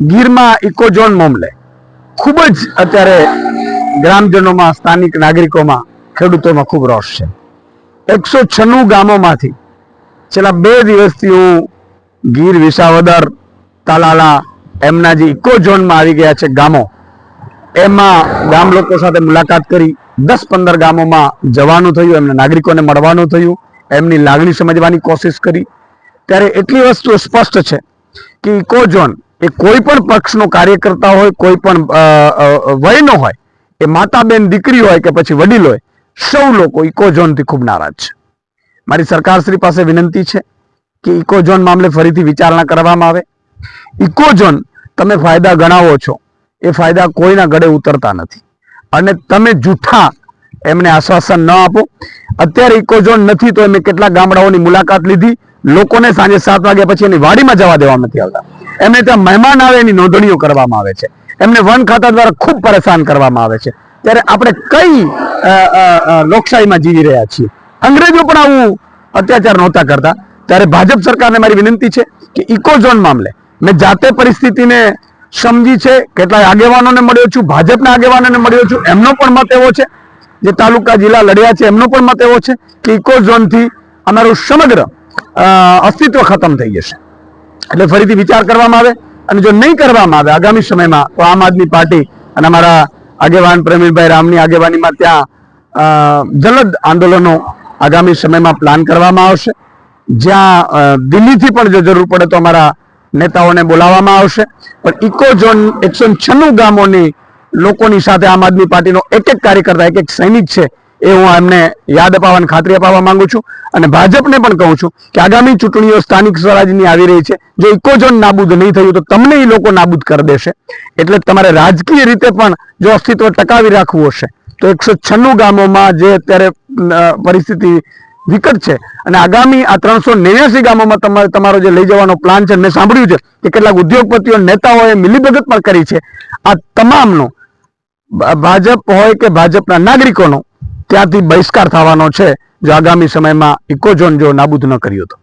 ગીરમાં ઇકોઝોન મામલે ખૂબ જ અત્યારે ગ્રામજનોમાં, સ્થાનિક નાગરિકોમાં, ખેડૂતોમાં ખૂબ રોષ છે. એકસો છન્નું ગામોમાંથી છેલ્લા બે દિવસથી હું ગીર વિસાવદર, તાલાલા, એમના જે ઇકોઝોનમાં આવી ગયા છે ગામો, એમાં ગામ લોકો સાથે મુલાકાત કરી, દસ પંદર ગામોમાં જવાનું થયું, એમને નાગરિકોને મળવાનું થયું, એમની લાગણી સમજવાની કોશિશ કરી. ત્યારે એટલી વસ્તુ સ્પષ્ટ છે કે ઇકોઝોન એ કોઈ પણ પક્ષનો કાર્યકર્તા હોય, કોઈ પણ વયનો હોય, એ માતા બેન દીકરી હોય કે પછી વડીલ હોય, સૌ લોકો ઇકોઝોનથી ખૂબ નારાજ છે. મારી સરકારશ્રી પાસે વિનંતી છે કે ઇકોઝોન મામલે ફરીથી વિચારણા કરવામાં આવે. ઇકોઝોન તમે ફાયદા ગણાવો છો, એ ફાયદા કોઈના ગળે ઉતરતા નથી. અને તમે જૂઠા એમને આશ્વાસન ન આપો. અત્યારે ઇકોઝોન નથી તો એમને કેટલા ગામડાઓની મુલાકાત લીધી, લોકોને સાંજે સાત વાગ્યા પછી એની વાડીમાં જવા દેવા નથી આવતા. એમને ત્યાં મહેમાન આવે એની નોંધણીઓ કરવામાં આવે છે. એમને વન ખાતા દ્વારા ખૂબ પરેશાન કરવામાં આવે છે. ત્યારે આપણે કઈ લોકશાહીમાં જીવી રહ્યા છીએ? અંગ્રેજો પણ આવું અત્યાચાર નહોતા કરતા. ત્યારે ભાજપ સરકારને મારી વિનંતી છે કે ઇકોઝોન મામલે મેં જાતે પરિસ્થિતિને સમજી છે, કેટલાય આગેવાનોને મળ્યો છું, ભાજપના આગેવાનોને મળ્યો છું, એમનો પણ મત એવો છે. જે તાલુકા જિલ્લા લડ્યા છે, એમનો પણ મત એવો છે કે ઇકોઝોનથી અમારું સમગ્ર અસ્તિત્વ ખતમ થઈ જશે. એટલે ફરીથી વિચાર કરવામાં આવે અને જો નહીં કરવામાં આવે આગામી સમયમાં, તો આમ આદમી પાર્ટી અને અમારા આગેવાન પ્રવીણભાઈ રામની આગેવાનીમાં ત્યાં જલદ આંદોલનો આગામી સમયમાં પ્લાન કરવામાં આવશે. જ્યાં દિલ્હીથી પણ જો જરૂર પડે તો અમારા નેતાઓને બોલાવવામાં આવશે. પણ ઇકોઝોન એકસો છન્નું ગામોની લોકોની સાથે આમ આદમી પાર્ટીનો એક એક કાર્યકર્તા, એક એક સૈનિક છે એ હું એમને યાદ અપાવવાની ખાતરી અપાવવા માંગુ છું અને ભાજપને પણ કહું છું કે આગામી ચૂંટણીઓ સ્થાનિક સ્વરાજની આવી રહી છે. જો ઇકોઝોન નાબૂદ નહીં થયું તો તમને એ લોકો નાબૂદ કરી દેશે. એટલે તમારે રાજકીય રીતે પણ જો અસ્તિત્વ ટકાવી રાખવું હશે, તો એકસો છન્નું ગામોમાં જે અત્યારે પરિસ્થિતિ વિકટ છે અને આગામી આ ત્રણસો નેવ્યાસી ગામોમાં તમારે તમારો જે લઈ જવાનો પ્લાન છે, મેં સાંભળ્યું છે કે કેટલાક ઉદ્યોગપતિઓ, નેતાઓએ મિલીભગત પણ કરી છે. આ તમામનો ભાજપ હોય કે ભાજપના નાગરિકોનો ત્યાંથી બહિષ્કાર થવાનો છે. જો આગામી સમયમાં ઇકોઝોન જો નાબૂદ ન કર્યો તો.